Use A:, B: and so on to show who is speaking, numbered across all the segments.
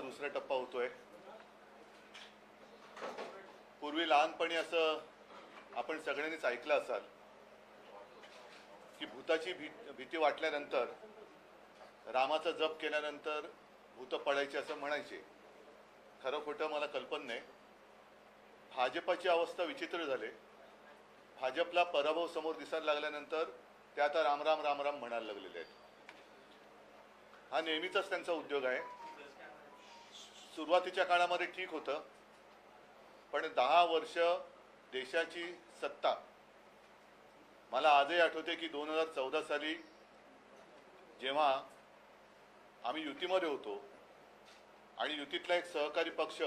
A: दुसरा टप्पा होतोय. पूर्वी लहानपणी असं आपण सगळ्यांनीच ऐकलं असाल की भूताची भी भीती वाटल्यानंतर रामाचा जप केल्यानंतर भूत पडायचे असं म्हणायचे. खरं खोटं मला कल्पना नाही. भाजपाची अवस्था विचित्र झाले. भाजपला पराभव समोर दिसायला लागल्यानंतर ते आता रामराम रामराम म्हणायला लागलेले आहेत. हा नेहमीचाच त्यांचा उद्योग आहे. सुरुवातीच्या काळामध्ये ठीक होतं. पण दहा वर्ष देशाची सत्ता. मला आजही आठवते की दोन हजार चौदा साली जेव्हा आम्ही युतीमध्ये होतो आणि युतीतला एक सहकारी पक्ष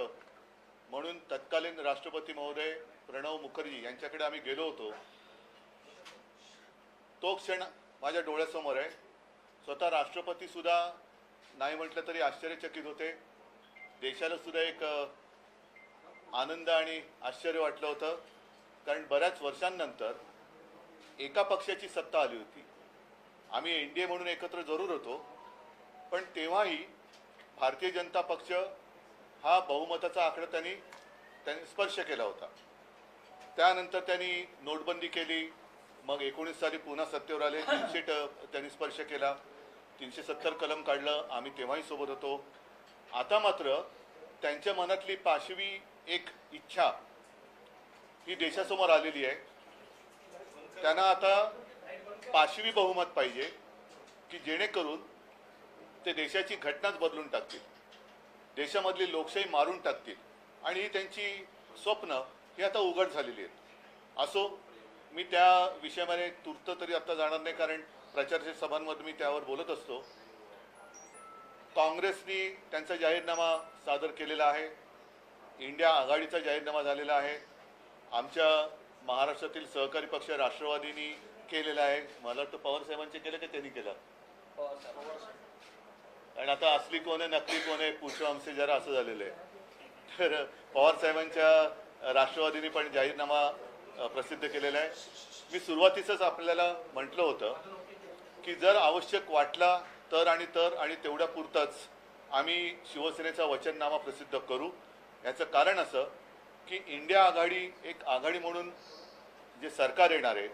A: म्हणून तत्कालीन राष्ट्रपती महोदय प्रणव मुखर्जी यांच्याकडे आम्ही गेलो होतो. तो क्षण माझ्या डोळ्यासमोर आहे. स्वतः राष्ट्रपती सुद्धा नाही म्हटलं तरी आश्चर्यचकित होते. देशाला सुद्धा एक आनंद आणि आश्चर्य वाटलं होतं. कारण बऱ्याच वर्षांनंतर एका पक्षाची सत्ता आली होती. आम्ही एन डी ए म्हणून एकत्र जरूर होतो. पण तेव्हाही भारतीय जनता पक्ष हा बहुमताचा आकडा त्यांनी त्यांनी स्पर्श केला होता. त्यानंतर त्यांनी नोटबंदी केली. मग एकोणीस साली पुन्हा सत्तेवर आले. तीनशे ट- त्यांनी स्पर्श केला. तीनशे सत्तर कलम काढलं. आम्ही तेव्हाही सोबत होतो. आता मात्र त्यांच्या मनातली पाशवी एक इच्छा ही देशासमोर आलेली आहे. त्यांना आता पाशवी बहुमत पाहिजे की जेणेकरून ते देशाची घटनाच बदलून टाकतील. देशामधली लोकशाही मारून टाकतील. आणि ही त्यांची स्वप्न ही आता उघड झालेली आहेत. असो मी त्या विषयामध्ये तूर्त तरी आता जाणार नाही कारण प्रचारच्या सभांमध्ये मी त्यावर बोलत असतो. काँग्रेसनी त्यांचा जाहीरनामा सादर केलेला आहे. इंडिया आघाडीचा जाहीरनामा झालेला आहे. आमच्या महाराष्ट्रातील सहकारी पक्ष राष्ट्रवादीनी केलेला आहे. मला वाटतं पवार साहेबांचे केलं की त्यांनी केलं? आणि आता असली कोण आहे नकली कोण आहे पूछो आमचे जरा असं झालेलं आहे. तर पवार साहेबांच्या राष्ट्रवादीने पण जाहीरनामा प्रसिद्ध केलेला आहे. मी सुरुवातीचंच आपल्याला म्हटलं होतं की जर आवश्यक वाटला तर आणि तर आणि तेवढ्यापुरतंच आम्ही शिवसेनेचा वचननामा प्रसिद्ध करू. याचं कारण असं की इंडिया आघाडी एक आघाडी म्हणून जे सरकार येणार आहे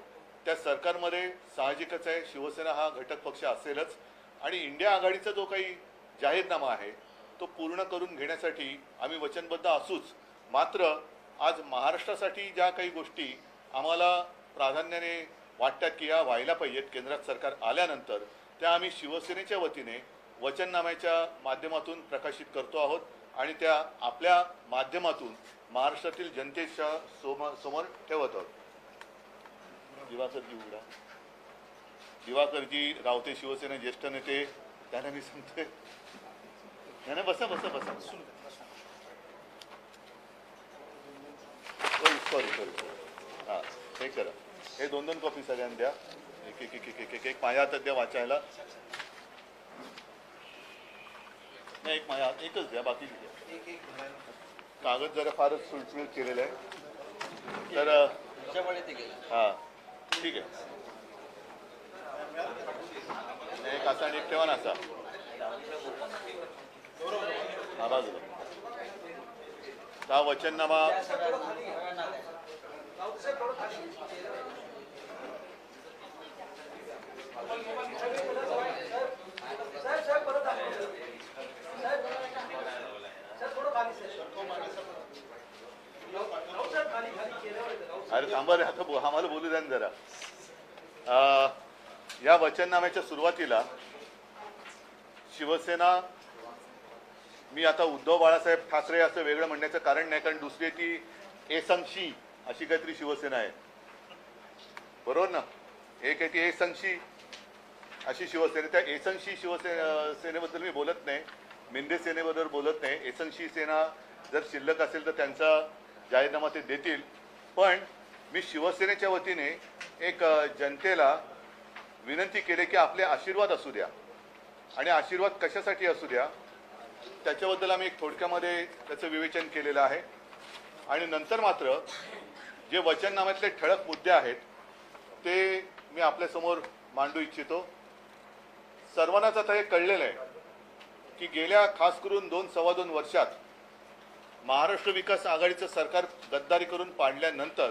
A: त्या सरकारमध्ये साहजिकच आहे शिवसेना हा घटक पक्ष असेलच आणि इंडिया आघाडीचा जो काही जाहीरनामा आहे तो पूर्ण करून घेण्यासाठी आम्ही वचनबद्ध असूच मात्र आज महाराष्ट्रासाठी ज्या काही गोष्टी आम्हाला प्राधान्याने वाटतात की या व्हायला पाहिजेत केंद्रात सरकार आल्यानंतर त्या आम्ही शिवसेनेच्या वतीने वचननाम्याच्या माध्यमातून प्रकाशित करतो आहोत आणि त्या आपल्या माध्यमातून महाराष्ट्रातील जनतेच्या सोम समोर ठेवत आहोत. दिवाकरजी उघडा. दिवाकरजी रावते शिवसेना ज्येष्ठ नेते त्यांना मी सांगतोय. नाही बसा बसा बसा. सॉरी सॉरी हां हे करा. हे दोन दोन कॉपी सगळ्यांना द्या. एक एक एक एक एक एक माझ्या हातात द्या वाचायला. नाही एक माझ्या हात एकच द्या बाकी द्या. कागद जरा फारच सुलसुलीत केलेलं आहे. तर हा ठीक आहे. एक असा आणि एक ठेवा ना असा. हा बाजूला. हा वचननामा थांबा रे आता आम्हाला बोलू द्या ना जरा. या वचननाम्याच्या सुरुवातीला शिवसेना मी आता उद्धव बाळासाहेब ठाकरे असं वेगळं म्हणण्याचं कारण नाही कारण दुसरी आहे ती एसंशी अशी काहीतरी शिवसेना आहे. बरोबर ना? एक आहे ती एसंशी अशी शिवसेना त्या एसंशी शिवसे सेनेबद्दल मी बोलत नाही. मिंदे सेनेबद्दल बोलत नाही. एसंशी सेना जर शिल्लक असेल तर त्यांचा जाहीरनामा ते देतील. पण मी शिवसेनेच्या वतीने एक जनतेला विनंती केली की आपले आशीर्वाद असू द्या. आणि आशीर्वाद कशासाठी असू द्या त्याच्याबद्दल आम्ही एक थोडक्यामध्ये त्याचं विवेचन केलेलं आहे. आणि नंतर मात्र जे वचननाम्यातले ठळक मुद्दे आहेत ते मी आपल्यासमोर मांडू इच्छितो. सर्वांनाच आता हे कळलेलं आहे की गेल्या खास करून दोन सव्वा दोन वर्षात महाराष्ट्र विकास आघाडीचं सरकार गद्दारी करून पाडल्यानंतर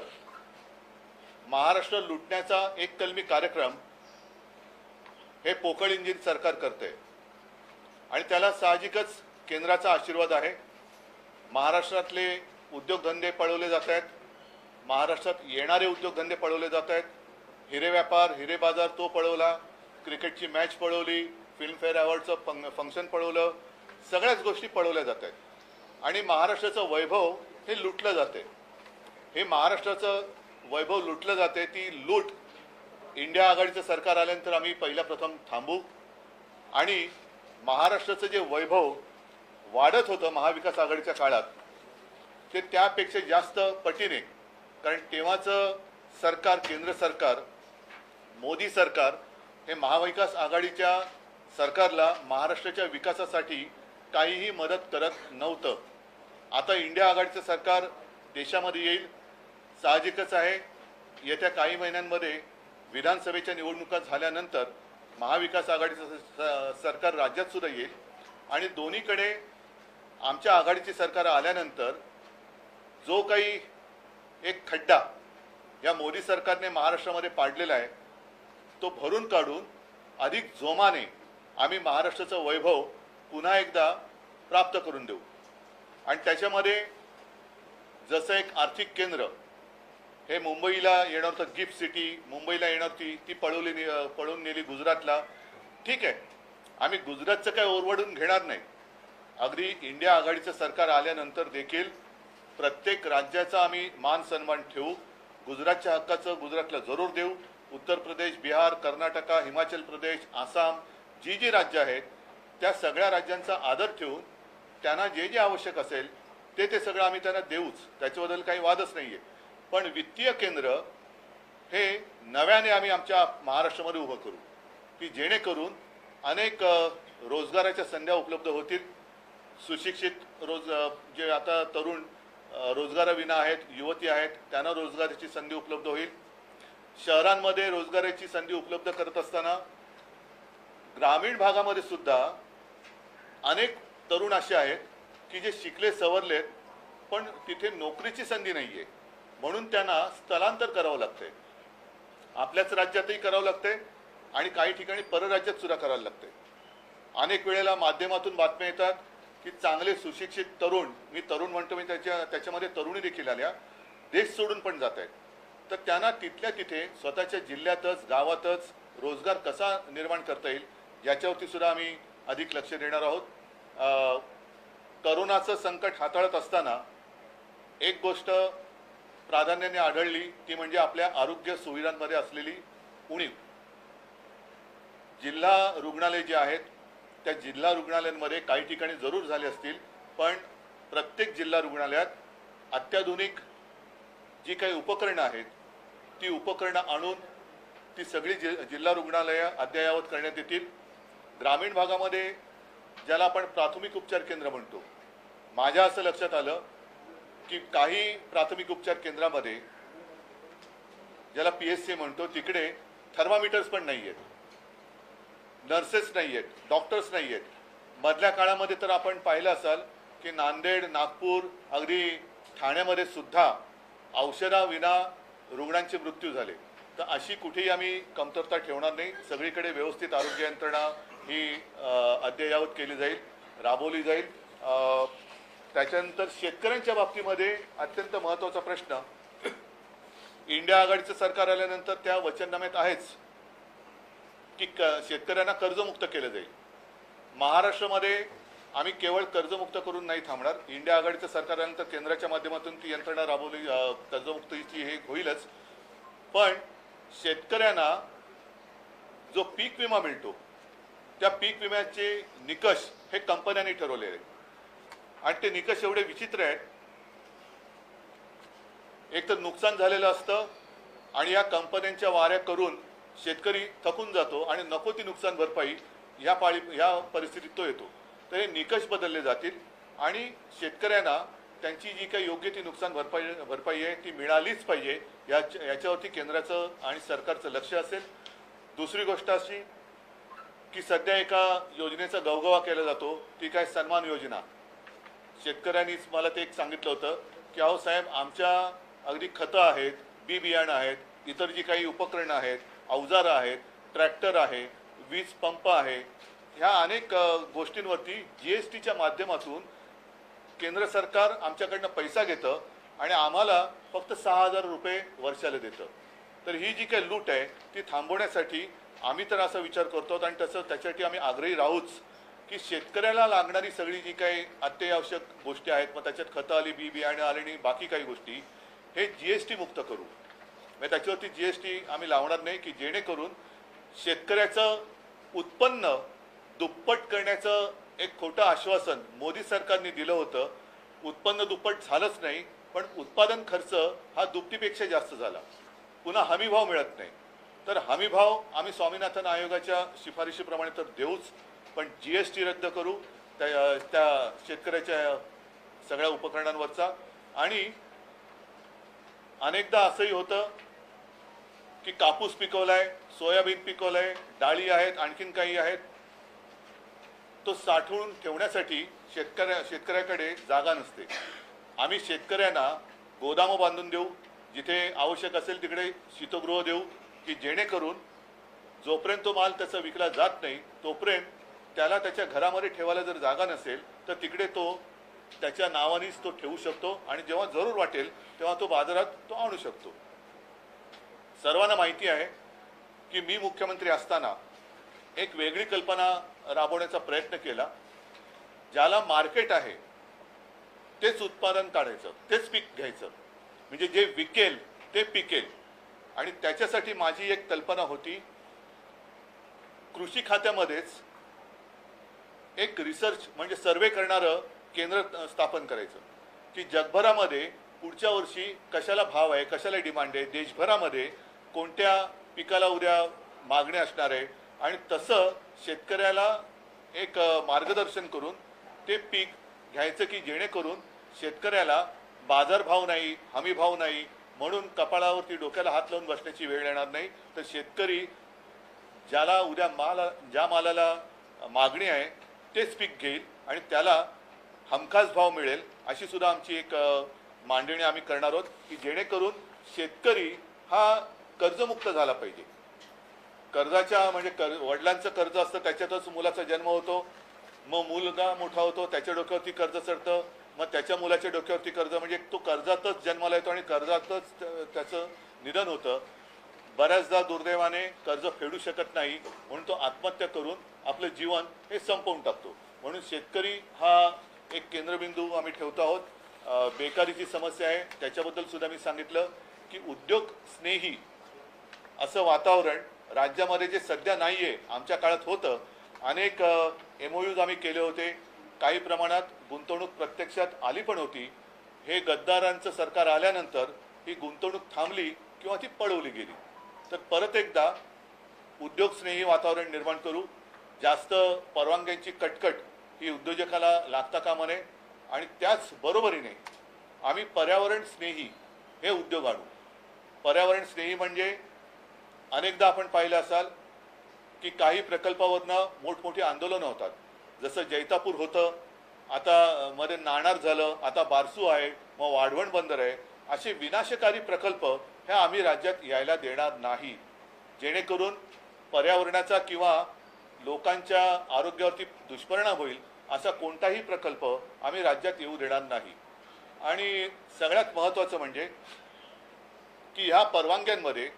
A: महाराष्ट्र लुटण्याचा एक कलमी कार्यक्रम हे पोकळ इंजिन सरकार करते. आणि त्याला साहजिकच केंद्राचा आशीर्वाद आहे. महाराष्ट्रातले उद्योगधंदे पळवले जात आहेत. महाराष्ट्रात येणारे उद्योगधंदे पळवले जात आहेत. हिरे व्यापार हिरे बाजार तो पळवला. क्रिकेटची मॅच पळवली. फिल्मफेअर अवॉर्डचं फंग फंक्शन पळवलं. सगळ्याच गोष्टी पळवल्या जात आहेत. आणि महाराष्ट्राचं वैभव हे लुटलं जाते. हे महाराष्ट्राचं वैभव लुटलं जाते ती लूट इंडिया आघाडीचं सरकार आल्यानंतर आम्ही पहिल्या प्रथम थांबू. आणि महाराष्ट्राचं जे वैभव वाढत होतं महाविकास आघाडीच्या काळात ते त्यापेक्षा जास्त पटीने कारण तेव्हाचं सरकार केंद्र सरकार मोदी सरकार हे महाविकास आघाडीच्या सरकारला महाराष्ट्राच्या विकासासाठी काहीही मदत करत नव्हतं. आता इंडिया आघाडीचं सरकार देशामध्ये येईल साहजिकच आहे. येत्या काही महिन्यांमध्ये विधानसभेच्या निवडणुका झाल्यानंतर महाविकास आघाडीचं सरकार राज्यात सुद्धा येईल. आणि दोन्हीकडे आमच्या आघाडीचे सरकार आल्यानंतर जो काही एक खड्डा या मोदी सरकारने महाराष्ट्रामध्ये पाडलेला आहे तो भरून काढून अधिक जोमाने आम्ही महाराष्ट्राचं वैभव पुन्हा एकदा प्राप्त करून देऊ. आणि त्याच्यामध्ये जसं एक आर्थिक केंद्र हे मुंबईला येणार होतं गिफ्ट सिटी मुंबईला येणार ती ती पळवली ने- पळून नेली गुजरातला. ठीक आहे. आम्ही गुजरातचं काय ओरवडून घेणार नाही. अगदी इंडिया आघाडीचं सरकार आल्यानंतर देखील प्रत्येक राज्याचा आम्ही मान सन्मान ठेवू. गुजरातच्या हक्काचं गुजरातला जरूर देऊ. उत्तर प्रदेश बिहार कर्नाटका हिमाचल प्रदेश आसाम जी जी राज्य आहेत त्या सगळ्या राज्यांचा आदर ठेवून त्यांना जे जे आवश्यक असेल ते ते सगळं आम्ही त्यांना देऊच. त्याच्याबद्दल काही वादच नाही आहे पण वित्तीय केंद्र हे नव्याने आम्ही आमच्या महाराष्ट्रामध्ये उभं करू. की जेणेकरून अनेक रोजगाराच्या संध्या उपलब्ध होतील. सुशिक्षित रोज जे आता तरुण रोजगाराविना आहेत युवती आहेत त्यांना रोजगाराची संधी उपलब्ध होईल. शहरांमध्ये रोजगाराची संधी उपलब्ध करत असताना ग्रामीण भागामध्ये सुद्धा अनेक तरुण असे आहेत की जे शिकले सवरलेत पण तिथे नोकरीची संधी नाही आहे म्हणून त्यांना स्थलांतर करावं लागते. आपल्याच राज्यातही करावं लागते आणि काही ठिकाणी परराज्यात सुद्धा करावं लागते. अनेक वेळेला माध्यमातून बातम्या येतात की चांगले सुशिक्षित तरुण मी तरुण म्हणतो मी त्याच्या त्याच्यामध्ये तरुणी देखील आल्या देश सोडून पण जात आहेत. तर त्यांना तिथल्या तिथे स्वतःच्या जिल्ह्यातच गावातच रोजगार कसा निर्माण करता येईल याच्यावरती सुद्धा आम्ही अधिक लक्ष देणार आहोत. करोनाचं संकट हाताळत असताना एक गोष्ट प्राधान्याने आढळली ती म्हणजे आपल्या आरोग्य सुविधांमध्ये असलेली उणीव. जिल्हा रुग्णालय जे आहेत त्या जिल्हा रुग्णालयांमध्ये काही ठिकाणी जरूर झाले असतील पण प्रत्येक जिल्हा रुग्णालयात अत्याधुनिक जी काही उपकरणं आहेत ती उपकरणं आणून ती सगळी जि जिल्हा रुग्णालयं अद्ययावत करण्यात येतील. ग्रामीण भागामध्ये ज्याला आपण प्राथमिक उपचार केंद्र म्हणतो माझ्या असं लक्षात आलं की काही प्राथमिक उपचार केंद्रामध्ये ज्याला पी एस सी म्हणतो तिकडे थर्मामीटर्स पण नाही आहेत. नर्सेस नाही आहेत डॉक्टर्स नाही आहेत. मधल्या काळामध्ये तर आपण पाहिलं असाल की नांदेड नागपूर अगदी ठाण्यामध्ये सुद्धा औषधाविना रुग्णांचे मृत्यू झाले. तर अशी कुठेही आम्ही कमतरता ठेवणार नाही. सगळीकडे व्यवस्थित आरोग्य यंत्रणा ही अद्ययावत केली जाईल राबवली जाईल. त्याच्यानंतर शेतकऱ्यांच्या बाबतीमध्ये अत्यंत महत्त्वाचा प्रश्न. इंडिया आघाडीचं सरकार आल्यानंतर त्या वचननाम्यात आहेच की क शेतकऱ्यांना कर्जमुक्त केलं जाईल. महाराष्ट्रामध्ये आम्ही केवळ कर्जमुक्त करून नाही थांबणार. इंडिया आघाडीचं सरकार आल्यानंतर केंद्राच्या माध्यमातून ती यंत्रणा राबवली कर्जमुक्तीची हे होईलच. पण शेतकऱ्यांना जो पीक विमा मिळतो त्या पीक विम्याचे निकष हे कंपन्यांनी ठरवलेले आहेत. आणि ते निकष एवढे विचित्र आहेत. एक तर नुकसान झालेलं असतं आणि या कंपन्यांच्या वाऱ्या करून शेतकरी थकून जातो आणि नको ती नुकसान भरपाई ह्या पाळी ह्या परिस्थितीत तो येतो. तर हे निकष बदलले जातील आणि शेतकऱ्यांना त्यांची जी काही योग्य ती नुकसान भरपाई भरपाई आहे ती मिळालीच पाहिजे. या याच्यावरती केंद्राचं आणि सरकारचं लक्ष असेल. दुसरी गोष्ट अशी की सध्या एका योजनेचा गवगवा केला जातो. ती काय सन्मान योजना. शेतकऱ्यांनीच मला ते एक सांगितलं होतं की अहो साहेब आमच्या अगदी खतं आहेत बी बियाणं आहेत इतर जी काही उपकरणं आहेत अवजारं आहेत ट्रॅक्टर आहे वीज पंप आहे ह्या अनेक गोष्टींवरती जी एस टीच्या माध्यमातून केंद्र सरकार आमच्याकडनं पैसा घेतं आणि आम्हाला फक्त सहा हजार रुपये वर्षाला देतं. तर ही जी काही लूट आहे ती थांबवण्यासाठी आम्ही तर असा विचार करतो आणि तसं त्याच्यासाठी आम्ही आग्रही राहूच. की शेतकऱ्याला लागणारी सगळी जी काही अत्यावश्यक गोष्टी आहेत मग त्याच्यात खतं आली बी बियाणं आले आणि बाकी काही गोष्टी हे जी एस टी मुक्त करू. म्हणजे त्याच्यावरती जी एस टी आम्ही लावणार नाही की जेणेकरून शेतकऱ्याचं उत्पन्न दुप्पट करण्याचं एक खोटं आश्वासन मोदी सरकारने दिलं होतं. उत्पन्न दुप्पट झालंच नाही पण उत्पादन खर्च हा दुपटीपेक्षा जास्त झाला. पुन्हा हमीभाव मिळत नाही. तर हमीभाव आम्ही स्वामीनाथन आयोगाच्या शिफारशीप्रमाणे तर देऊच पण जी एस टी रद्द करू त्या त्या शेतकऱ्याच्या सगळ्या उपकरणांवरचा. आणि अनेकदा असंही होतं की कापूस पिकवलाय सोयाबीन पिकवलंय डाळी आहेत आणखीन काही आहेत. तो साठवून ठेवण्यासाठी शेतकऱ्या शेतकऱ्याकडे जागा नसते. आम्ही शेतकऱ्यांना गोदामं बांधून देऊ जिथे आवश्यक असेल तिकडे शीतगृह देऊ की जेणेकरून जोपर्यंत तो माल त्याचा विकला जात नाही तोपर्यंत त्याला त्याच्या घरामध्ये ठेवायला जर जागा नसेल तर तिकडे तो त्याच्या नावानेच तो ठेवू शकतो आणि जेव्हा जरूर वाटेल तेव्हा तो बाजारात तो आणू शकतो. सर्वांना माहिती आहे की मी मुख्यमंत्री असताना एक वेगळी कल्पना राबवण्याचा प्रयत्न केला ज्याला मार्केट आहे तेच उत्पादन काढायचं तेच पीक घ्यायचं. म्हणजे जे विकेल ते पिकेल. आणि त्याच्यासाठी माझी एक कल्पना होती कृषी खात्यामध्येच एक रिसर्च म्हणजे सर्वे करणारं केंद्र स्थापन करायचं. की जगभरामध्ये पुढच्या वर्षी कशाला भाव आहे कशाला डिमांड आहे देशभरामध्ये कोणत्या पिकाला उद्या मागणी असणार आहे आणि तसं शेतकऱ्याला एक मार्गदर्शन करून ते पीक घ्यायचं की जेणेकरून शेतकऱ्याला बाजारभाव नाही हमीभाव नाही म्हणून कपाळावरती डोक्याला हात लावून बसण्याची वेळ येणार नाही. तर शेतकरी ज्याला उद्या माल ज्या मालाला मागणी आहे तेच पीक घेईल आणि त्याला हमखास भाव मिळेल अशी सुद्धा आमची एक मांडणी आम्ही करणार आहोत की जेणेकरून शेतकरी हा कर्जमुक्त झाला पाहिजे. कर्जाच्या म्हणजे कर वडिलांचं कर्ज असतं त्याच्यातच मुलाचा जन्म होतो. मग मुलगा मोठा होतो त्याच्या डोक्यावरती कर्ज चढतं. मग त्याच्या मुलाच्या डोक्यावरती कर्ज म्हणजे तो कर्जातच जन्माला येतो आणि कर्जातच त्याचं निधन होतं. बऱ्याचदा दुर्दैवाने कर्ज फेडू शकत नाही म्हणून तो आत्महत्या करून आपलं जीवन हे संपवून टाकतो. म्हणून शेतकरी हा एक केंद्रबिंदू आम्ही ठेवतो आहोत. बेकारीची समस्या आहे. त्याच्याबद्दल सुद्धा मी सांगितलं की उद्योग स्नेही असं वातावरण राज्यामध्ये जे सध्या नाही आहे आमच्या काळात होतं. अनेक एम ओ यूज आम्ही केले होते. काही प्रमाणात गुंतवणूक प्रत्यक्षात आली पण होती. हे गद्दारांचं सरकार आल्यानंतर ही गुंतवणूक थांबली किंवा ती पळवली गेली. तर परत एकदा उद्योगस्नेही वातावरण निर्माण करू. जास्त परवानग्यांची कटकट ही उद्योजकाला लागता कामा नये आणि त्याच बरोबरीने आम्ही पर्यावरण स्नेही हे उद्योग आणू. पर्यावरण स्नेही म्हणजे अनेकदा आपण पाहिलं असाल की काही प्रकल्पावरनं मोठमोठी आंदोलनं होतात. जसं जैतापूर होतं आता मध्ये नाणार झालं आता बारसू आहे मग वाढवण बंदर आहे असे विनाशकारी प्रकल्प हे आम्ही राज्यात यायला देणार नाही. जेणेकरून पर्यावरणाचा किंवा लोकांच्या आरोग्यावरती दुष्परिणाम होईल असा कोणताही प्रकल्प आम्ही राज्यात येऊ देणार नाही. आणि सगळ्यात महत्त्वाचं म्हणजे की ह्या परवानग्यांमध्ये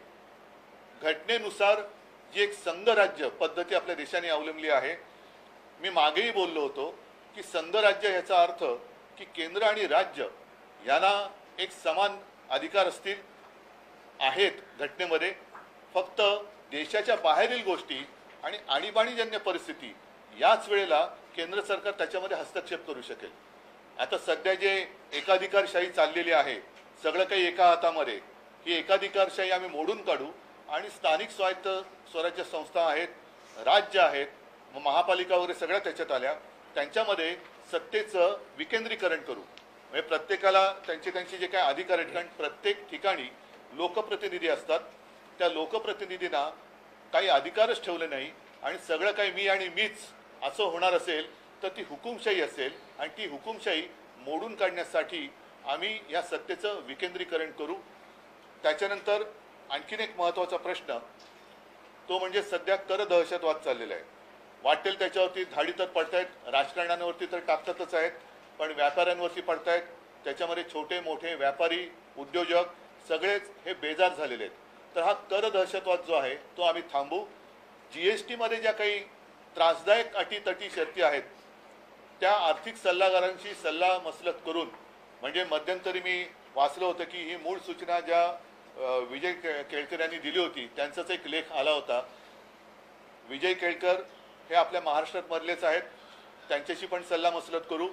A: घटनेनुसार जी एक संघराज्य पद्धती आपल्या देशाने अवलंबली आहे मी मागेही बोललो होतो की संघराज्य याचा अर्थ की केंद्र आणि राज्य यांना एक समान अधिकार असतील आहेत घटनेमध्ये. फक्त देशाच्या बाहेरील गोष्टी आणि आणीबाणीजन्य परिस्थिती याच वेळेला केंद्र सरकार त्याच्यामध्ये हस्तक्षेप करू शकेल. आता सध्या जे एकाधिकारशाही चाललेली आहे सगळं काही एका हातामध्ये ही एकाधिकारशाही आम्ही मोडून काढू आणि स्थानिक स्वायत्त स्वराज्य संस्था आहेत राज्य आहेत मग महापालिका वगैरे सगळ्या त्याच्यात आल्या त्यांच्यामध्ये सत्तेचं विकेंद्रीकरण करू. म्हणजे प्रत्येकाला त्यांचे त्यांचे जे काही अधिकार आहेत कारण प्रत्येक ठिकाणी लोकप्रतिनिधी असतात. त्या लोकप्रतिनिधींना काही अधिकारच ठेवले नाही आणि सगळं काही मी आणि मीच असं होणार असेल तर ती हुकुमशाही असेल आणि ती हुकुमशाही मोडून काढण्यासाठी आम्ही या सत्तेचं विकेंद्रीकरण करू. त्याच्यानंतर आणखीन एक महत्त्वाचा प्रश्न तो म्हणजे सध्या कर दहशतवाद चाललेला आहे. वाटेल त्याच्यावरती धाडी तर पडतायत राजकारण्यांवरती तर टाकतातच आहेत पण व्यापाऱ्यांवरती पडतायत. त्याच्यामध्ये छोटे मोठे व्यापारी उद्योजक सगळेच हे बेजार झालेले आहेत. तर हा कर दहशतवाद जो आहे तो आम्ही थांबू. जी एस टीमध्ये ज्या काही त्रासदायक अटीतटी शर्ती आहेत त्या आर्थिक सल्लागारांशी सल्ला मसलत करून म्हणजे मध्यंतरी मी वाचलं होतं की ही मूळ सूचना ज्या विजय के- केळकर यांनी दिली होती त्यांचाच एक लेख आला होता. विजय केळकर हे आपल्या महाराष्ट्रात मधलेच आहेत त्यांच्याशी पण सल्ला मसलत करू.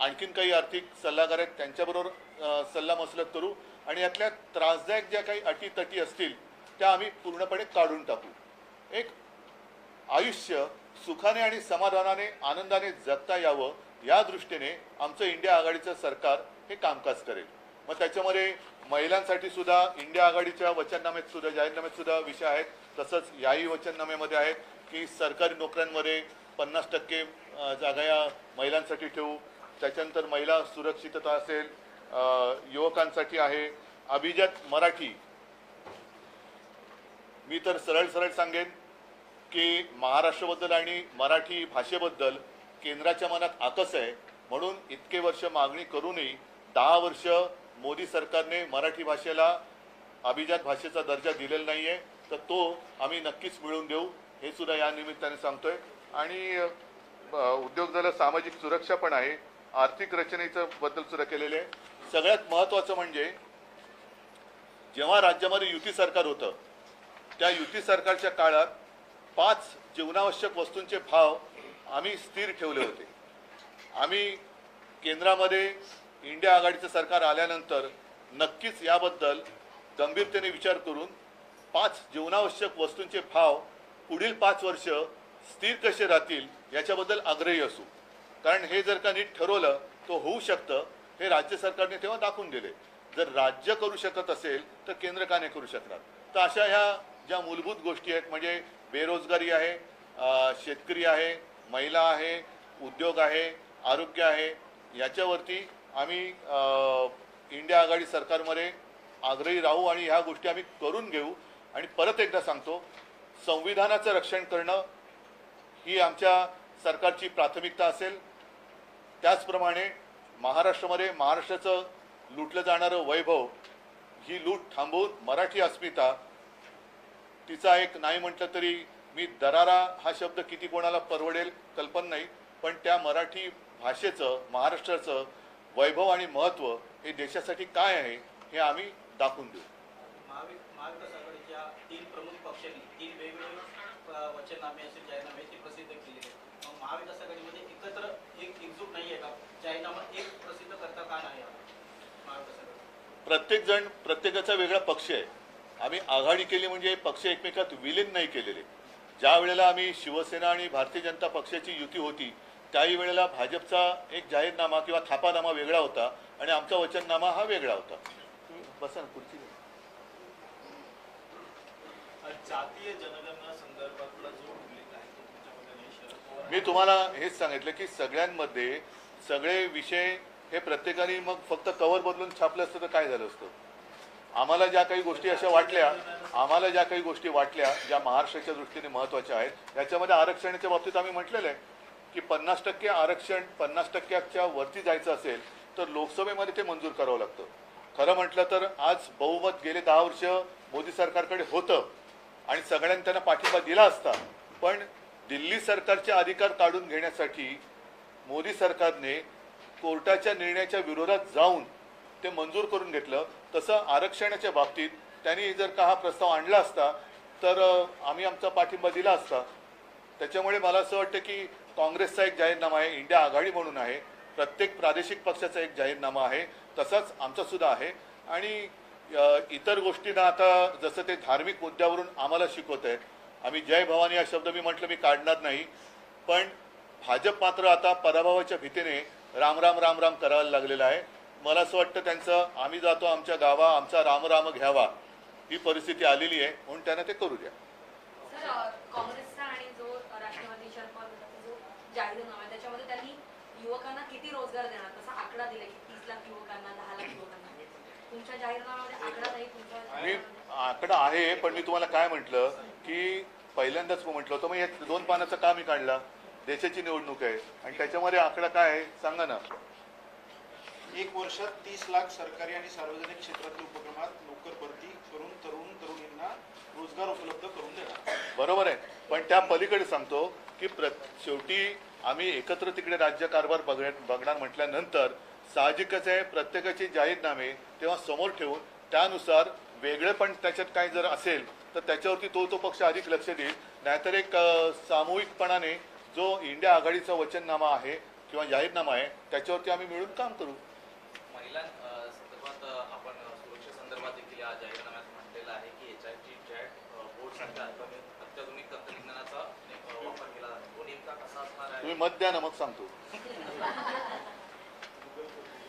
A: आणखीन काही आर्थिक सल्लागार आहेत त्यांच्याबरोबर सल्ला मसलत करू. आणि यातल्या त्रासदायक ज्या काही अटीतटी असतील त्या आम्ही पूर्णपणे काढून टाकू. एक आयुष्य सुखाने आणि समाधानाने आनंदाने जगता यावं या दृष्टीने आमचं इंडिया आघाडीचं सरकार हे कामकाज करेल. मग त्याच्यामध्ये महिलांसाठी सुद्धा इंडिया आघाडीच्या वचननाम्यात सुद्धा जाहीरनाम्यात सुद्धा विषय आहेत. तसंच याही वचननाम्यामध्ये आहेत की सरकारी नोकऱ्यांमध्ये पन्नास टक्के जागा या महिलांसाठी ठेवू. त्याच्यानंतर महिला सुरक्षितता असेल युवकांसाठी आहे. अभिजात मराठी. मी तर सरळ सरळ सांगेन की महाराष्ट्राबद्दल आणि मराठी भाषेबद्दल केंद्राच्या मनात आकस आहे. म्हणून इतके वर्ष मागणी करूनही दहा वर्ष मोदी सरकारने मराठी भाषेला अभिजात भाषेचा दर्जा दिलेला नाही आहे तर तो आम्ही नक्कीच मिळवून देऊ. हे सुद्धा या निमित्ताने सांगतोय. आणि उद्योग झालं सामाजिक सुरक्षा पण आहे. आर्थिक रचनेचं बद्दल सुद्धा केलेले आहे. सगळ्यात महत्त्वाचं म्हणजे जेव्हा राज्यामध्ये युती सरकार होतं त्या युती सरकारच्या काळात पाच जीवनावश्यक वस्तूंचे भाव आम्ही स्थिर ठेवले होते. आम्ही केंद्रामध्ये इंडिया आघाडीचं सरकार आल्यानंतर नक्कीच याबद्दल गंभीरतेने विचार करून पाच जीवनावश्यक वस्तूंचे भाव पुढील पाच वर्ष स्थिर कसे राहतील याच्याबद्दल आग्रही असू. कारण हे जर का नीट ठरवलं तो होऊ शकतं. हे राज्य सरकारने तेव्हा दाखवून दिले. जर राज्य करू शकत असेल तर केंद्र का नाही करू शकणार? तर अशा ह्या ज्या मूलभूत गोष्टी आहेत म्हणजे बेरोजगारी आहे शेतकरी आहे महिला आहे उद्योग आहे आरोग्य आहे याच्यावरती आम्ही इंडिया आघाडी सरकारमध्ये आग्रही राहू आणि ह्या गोष्टी आम्ही करून घेऊ. आणि परत एकदा सांगतो संविधानाचं रक्षण करणं ही आमच्या सरकारची प्राथमिकता असेल. त्याचप्रमाणे महाराष्ट्रामध्ये महाराष्ट्राचं लुटलं जाणारं वैभव ही लूट थांबवून मराठी अस्मिता तिचा एक नाही म्हटलं तरी मी दरारा हा शब्द किती कोणाला परवडेल कल्पना नाही पण त्या मराठी भाषेचं महाराष्ट्राचं वैभव आणि महत्त्व हे देशासाठी काय आहे हे आम्ही दाखवून देऊ.
B: महाविकास आघाडीच्या तीन प्रमुख पक्षांनी तीन वेगवेगळे वचननामे असे जाहीरनामे ते प्रसिद्ध केलेले महाविकास आघाडीमध्ये एकत्र एकजूट नाही आहे का? जाहीरनामा एक प्रसिद्ध करता का नाही? आला महाविकास आघाडी
A: प्रत्येक जण प्रत्येकाचा वेगळा पक्ष आहे. आम्ही आघाडी केली म्हणजे पक्ष एकमेकात विलीन नाही केलेले. ज्या वेळेला आम्ही शिवसेना आणि भारतीय जनता पक्षाची युती होती त्याही वेळेला भाजपचा एक जाहीरनामा किंवा थापानामा वेगळा होता आणि आमचा वचननामा हा वेगळा होता. बसा घ्या.
C: जातीय जनगणना संदर्भातला जो उल्लेख आहे तो तुमच्या मताने शरद पवार
A: मी तुम्हाला हेच सांगितलं की सगळ्यांमध्ये सगळे विषय हे प्रत्येकाने मग फक्त कवर बदलून छापलं असतं तर काय झालं असतं? आम्हाला ज्या काही गोष्टी अशा वाटल्या आम्हाला ज्या काही गोष्टी वाटल्या ज्या महाराष्ट्राच्या दृष्टीने महत्त्वाच्या आहेत याच्यामध्ये आरक्षणाच्या बाबतीत आम्ही म्हटलेलं आहे की पन्नास टक्के आरक्षण पन्नास टक्क्याच्या वरती जायचं असेल तर लोकसभेमध्ये ते मंजूर करावं लागतं. खरं म्हटलं तर आज बहुमत गेले दहा वर्ष मोदी सरकारकडे होतं आणि सगळ्यांनी त्यांना पाठिंबा दिला असता पण दिल्ली सरकारचे अधिकार काढून घेण्यासाठी मोदी सरकारने कोर्टाच्या निर्णयाच्या विरोधात जाऊन ते मंजूर करून घेतलं. तसं आरक्षणाच्या बाबतीत त्यांनी जर का हा प्रस्ताव आणला असता तर आम्ही आमचा पाठिंबा दिला असता. त्याच्यामुळे मला असं वाटतं की काँग्रेसचा एक जाहीरनामा आहे इंडिया आघाडी म्हणून आहे. प्रत्येक प्रादेशिक पक्षाचा एक जाहीरनामा आहे. तसाच आमचा सुद्धा आहे. आणि इतर गोष्टींना आता जसं ते धार्मिक मुद्द्यावरून आम्हाला शिकवत आहेत आम्ही जय भवानी हा शब्द मी म्हटलं मी काढणार नाही. पण भाजप मात्र आता पराभवाच्या भीतीने राम राम राम राम करायला लागलेला आहे. मला असं वाटतं त्यांचं आम्ही जातो आमच्या गावा आमचा राम राम घ्यावा. ही परिस्थिती आलेली आहे म्हणून त्यांना ते करू द्या.
D: युवकांना किती रोजगार देणार तसा आकडा दिला की तीस लाख युवकांना दहा लाख युवकांना तुमच्या जाहीरनाम्यामध्ये आकडा नाही तुमच्या
A: मी आकडा आहे पण मी तुम्हाला काय म्हटलं की पहिल्यांदाच म्हटलं होतं मग या दोन पानाचं का मी काढला? देशाची निवडणूक आहे. आणि त्याच्यामध्ये आकडा काय आहे? सांगा ना.
E: एक वर्षात तीस लाख सरकारी आणि सार्वजनिक क्षेत्रातील उपक्रमात नोकर भरती करून तरुण तरुणींना रोजगार उपलब्ध करून देणार.
A: बरोबर आहे. पण त्या पलीकडे सांगतो की प्र शेवटी आम्ही एकत्र तिकडे राज्य कारभार बघ बघणार म्हटल्यानंतर साहजिकच आहे प्रत्येकाचे जाहीरनामे तेव्हा समोर ठेवून त्यानुसार वेगळे पण त्याच्यात काय जर असेल तर त्याच्यावरती तो तो पक्ष अधिक लक्ष देईल. नाहीतर एक सामूहिकपणाने जो इंडिया आघाडीचा वचननामा आहे किंवा जाहीरनामा आहे त्याच्यावरती आम्ही मिळून काम करू.
F: महिलां अ, संदर्भात अ, आपण अ, सुरक्षेसंदर्भात देखील या जाहीरनाम्यात म्हटलेलं आहे की एच आय टी चॅट बोर्डसारख्या अत्याधुनिक अत्याधुनिक तंत्रज्ञानाचा अ, वापर केला जातो तो नेमका कसा असणार आहे
A: तुम्ही मत द्या ना मग सांगतो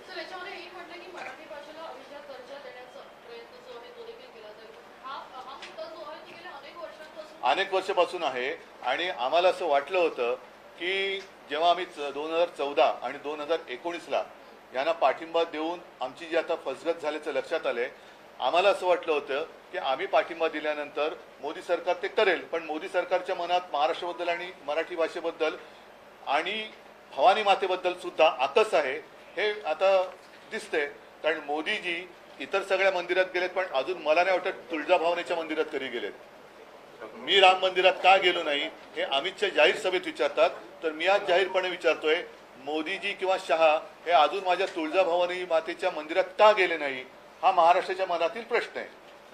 G: सर याच्यामध्ये हे म्हटलं की मराठी भाषेला अभिजात दर्जा देण्याचा प्रयत्न जो आहे तो देखील केला जाईल हा हा मुद्दा जो आहे तो गेल्या अनेक वर्षांपासून
A: अनेक वर्षापासून आहे. आणि आम्हाला असं वाटलं होतं की जेव्हा आम्ही दोन हजार चौदा आणि दोन हजार एकोणीसला यांना पाठिंबा देऊन आमची जी आता फसगत झाल्याचं लक्षात आलंय आम्हाला असं वाटलं होतं की आम्ही पाठिंबा दिल्यानंतर मोदी सरकार ते करेल पण मोदी सरकारच्या मनात महाराष्ट्राबद्दल आणि मराठी भाषेबद्दल आणि भवानी मातेबद्दल सुद्धा आकस आहे हे आता दिसते कारण मोदीजी इतर सगळ्या मंदिरात गेलेत पण अजून मला नाही वाटत तुळजाभवानीच्या मंदिरात कधी गेलेत. मी राम मंदिरात का गेलो नाही हे अमितच्या जाहीर सभेत विचारतात. तर मी आज जाहीरपणे विचारतोय मोदीजी किंवा शहा हे अजून माझ्या तुळजाभवानी मातेच्या मंदिरात का गेले नाही? हा महाराष्ट्राच्या मनातील प्रश्न आहे.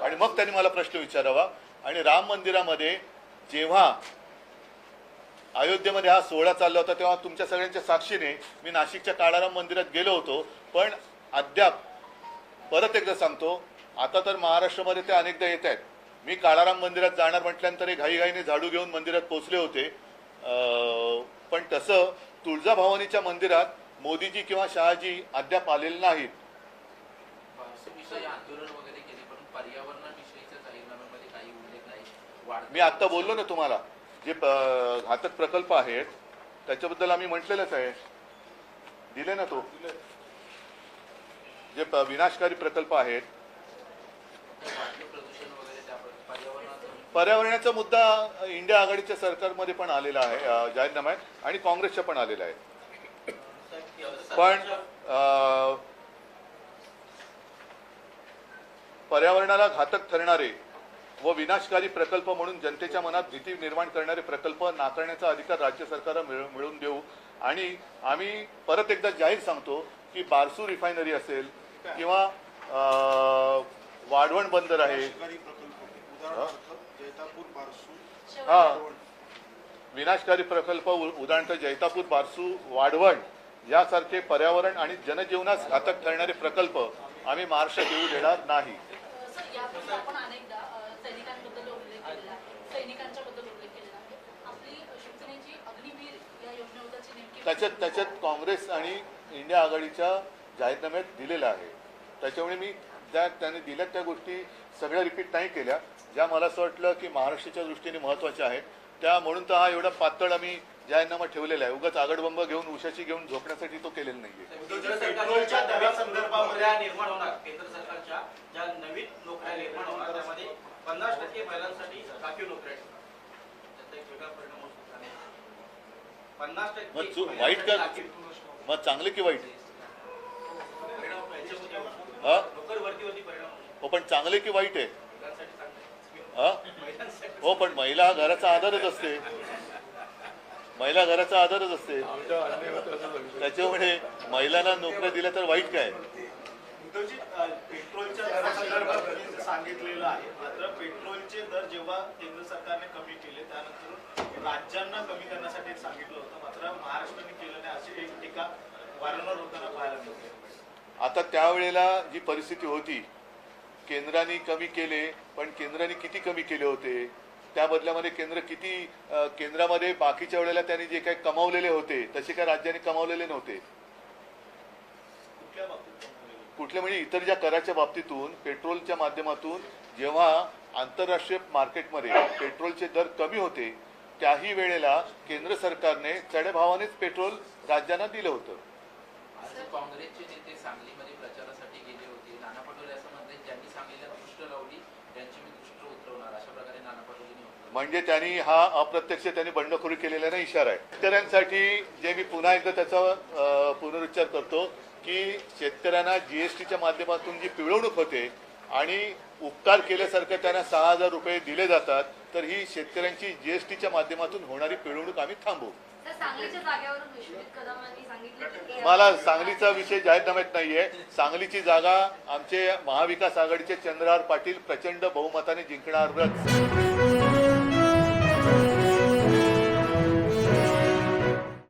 A: आणि मग त्यांनी मला प्रश्न विचारावा. आणि राम मंदिरामध्ये जेव्हा अयोध्येमध्ये हा सोहळा चालला होता तेव्हा तुमच्या सगळ्यांच्या साक्षीने मी नाशिकच्या काळाराम मंदिरात गेलो होतो. पण अद्याप परत एकदा सांगतो आता तर महाराष्ट्रामध्ये ते अनेकदा येत आहेत. मी काळाराम मंदिरात जाणार म्हटल्यानंतर हे घाईघाईने झाडू घेऊन मंदिरात पोहोचले होते. पण तसं तुळजाभवानीच्या मंदिरात मोदीजी किंवा शहाजी अद्याप आलेले नाहीत.
F: विषयी आंदोलन वगैरे केले पण पर्यावरणाविषयीच्या जाहीरनाम्यामध्ये काही उल्लेख नाही. वाढ
A: मी आत्ता बोललो ना तुम्हाला जे घातक प्रकल्प आहेत त्याच्याबद्दल आम्ही म्हटलेलंच आहे. दिले ना तो? जे प- विनाशकारी प्रकल्प आहेत
F: वाढलं प्रदूषण वगैरे त्या पर्यावरणाचा
A: मुद्दा इंडिया आघाडीच्या सरकारमध्ये पण आलेला आहे अ, जाहीरनाम्यात आणि काँग्रेसच्या पण आलेला आहे. पण पर्यावरणाला घातक ठरणारे व विनाशकारी प्रकल्प म्हणून जनतेच्या मनात भीती निर्माण करणारे प्रकल्प नाकारण्याचा अधिकार राज्य सरकारला मिळून मिळवून देऊ. आणि आम्ही परत एकदा जाहीर सांगतो की बारसू रिफायनरी असेल किंवा वाढवण बंदर आहे हा. विनाशकारी प्रकल्प उदाहरणार्थ जैतापूर बारसू वाढवण यासारखे पर्यावरण आणि जनजीवनास घातक ठरणारे प्रकल्प आम्ही महाराष्ट्रात येऊ देणार नाही.
G: सर यापूर्वी आपण अनेकदा अ, सैनिकांबद्दल उल्लेख केलेला आहे. सैनिकांच्या बद्दल उल्लेख केलेला आहे. आपली शिवसेनेची अग्निवीर या योजनेबद्दलची नेमकी
A: त्याच्यात त्याच्यात काँग्रेस आणि इंडिया आघाडीच्या जाहीरनाम्यात दिलेलं आहे. त्याच्यामुळे मी त्या त्याने दिल्या त्या गोष्टी सगळ्या रिपीट नाही केल्या. ज्या मला असं वाटलं की महाराष्ट्राच्या दृष्टीने महत्त्वाच्या आहेत त्या म्हणून तर हा एवढा पातळ आम्ही जाहीरनामा ठेवलेला आहे. उगाच आगडबंब घेऊन उशाची घेऊन झोपण्यासाठी तो केलेला नाहीये. मग वाईट का-. मग चांगले की वाईट. हा? हो पण चांगले की वाईट आहे. हा? पण महिला हा घराचा आधारच असते. महिला घराचा आधारच असते. त्याच्यामुळे महिलांना नोकऱ्या दिल्या तर वाईट काय?
C: पेट्रोलच्या दरासंदर्भात सांगितलेलं आहे. मात्र पेट्रोलचे दर जेव्हा केंद्र सरकारने कमी केले त्यानंतर राज्यांना कमी करण्यासाठी सांगितलं होतं. मात्र महाराष्ट्राने केलं नाही अशी एक टीका वारंवार होताना पाहायला मिळते.
A: आता त्यावेळेला जी परिस्थिती होती केंद्राने कमी केले पण केंद्राने किती कमी केले होते? त्या बदल्यामध्ये केंद्र किती केंद्रामध्ये बाकीच्या वेळेला त्यांनी जे काही कमावलेले होते तसे काय राज्याने कमावलेले नव्हते.
C: कुठल्या बाबतीत कमी
A: कुठले म्हणजे इतर ज्या कराच्या बाबतीतून पेट्रोलच्या माध्यमातून जेव्हा आंतरराष्ट्रीय मार्केटमध्ये पेट्रोलचे दर कमी होते त्याही वेळेला केंद्र सरकारने चढ्या भावानेच पेट्रोल राज्यांना दिलं होतं.
H: काँग्रेसचे नेते सांगलीमध्ये प्रचारासाठी गेले होते. नाना पटोले असं
A: म्हणजे त्यांनी हा अप्रत्यक्ष त्यांनी बंडखोरी केलेला नाही इशारा आहे. शेतकऱ्यांसाठी जे मी पुन्हा एकदा त्याचा पुनरुच्चार करतो की शेतकऱ्यांना जीएसटीच्या माध्यमातून जी पिळवणूक होते आणि उपकार केल्यासारखं त्यांना सहा हजार रुपये दिले जातात तर ही शेतकऱ्यांची जीएसटीच्या माध्यमातून होणारी पिळवणूक आम्ही थांबवू. मला सांगलीचा विषय जाहीरनाम्यात नाहीये. सांगलीची जागा आमचे महाविकास आघाडीचे चंद्रहार पाटील प्रचंड बहुमताने जिंकणारच